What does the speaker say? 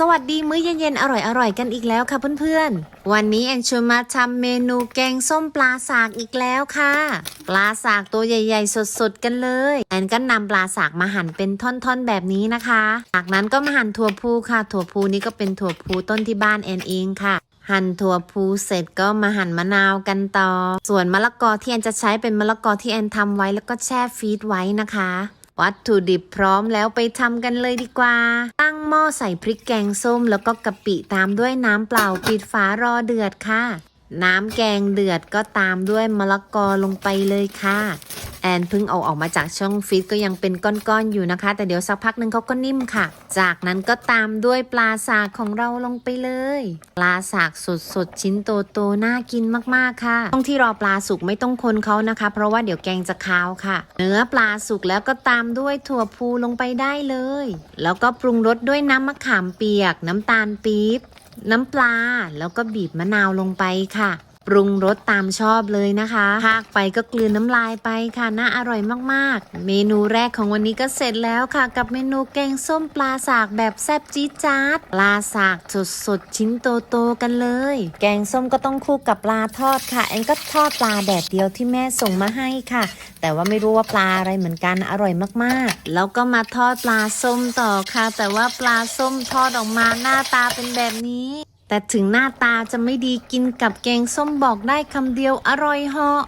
สวัสดีมื้อเย็นๆ อร่อยๆ กันอีกแล้วค่ะเพื่อนๆ วันนี้แอนชวนมาทำเมนูแกงส้มปลาสากอีกแล้วค่ะ ปลาสากตัวใหญ่ๆ สดๆ กันเลย แอนก็นำปลาสากมาหั่นเป็นท่อนๆ แบบนี้นะคะ จากนั้นก็มาหั่นถั่วพูค่ะ ถั่วพูนี้ก็เป็นถั่วพูต้นที่บ้านแอนเองค่ะ หั่นถั่วพูเสร็จก็มาหั่นมะนาวกันต่อ ส่วนมะละกอที่แอนจะใช้เป็นมะละกอที่แอนทำไว้แล้วก็แช่ฟรีซไว้นะคะ วัตถุดิบพร้อมแล้วไปทำกันเลยดีกว่า ตั้งหม้อใส่พริกแกงส้มแล้วก็กะปิตามด้วยน้ำเปล่าปิดฝารอเดือดค่ะ น้ำแกงเดือดก็ตามด้วยมะละกอลงไปเลยค่ะ อนเพิ่งเอาออกมาจากช่องฟรีซก็ยังเป็นก้อนๆอยู่นะคะ แต่เดี๋ยวสักพักหนึ่งเขาก็นิ่มค่ะ จากนั้นก็ตามด้วยปลาสากของเราลงไปเลย ปลาสากสดๆชิ้นโตๆน่ากินมากๆค่ะต้องที่รอปลาสุกไม่ต้องคนเขานะคะ เพราะว่าเดี๋ยวแกงจะคาวค่ะ เนื้อปลาสุกแล้วก็ตามด้วยถั่วพูลงไปได้เลย แล้วก็ปรุงรสด้วยน้ำมะขามเปียก น้ำตาลปี๊บน้ำปลาแล้วก็บีบมะนาวลงไปค่ะ ปรุงรสตามชอบเลยนะคะพากไปก็กลืนน้ำลายไปค่ะน่าอร่อยมากๆ เมนูแรกของวันนี้ก็เสร็จแล้วค่ะ กับเมนูแกงส้มปลาสากแบบแซ่บจี๊ดจ๊าดปลาสากสดๆชิ้นโตๆกันเลย แกงส้มก็ต้องคู่กับปลาทอดค่ะแอนก็ทอดปลาแดดเดียวที่แม่ส่งมาให้ค่ะ แต่ว่าไม่รู้ว่าปลาอะไรเหมือนกันอร่อยมากๆ แล้วก็มาทอดปลาส้มต่อค่ะ แต่ว่าปลาส้มทอดออกมาหน้าตาเป็นแบบนี้ แต่ถึงหน้าตาจะไม่ดีกินกับแกงส้มบอกได้คำเดียวอร่อยเหาะ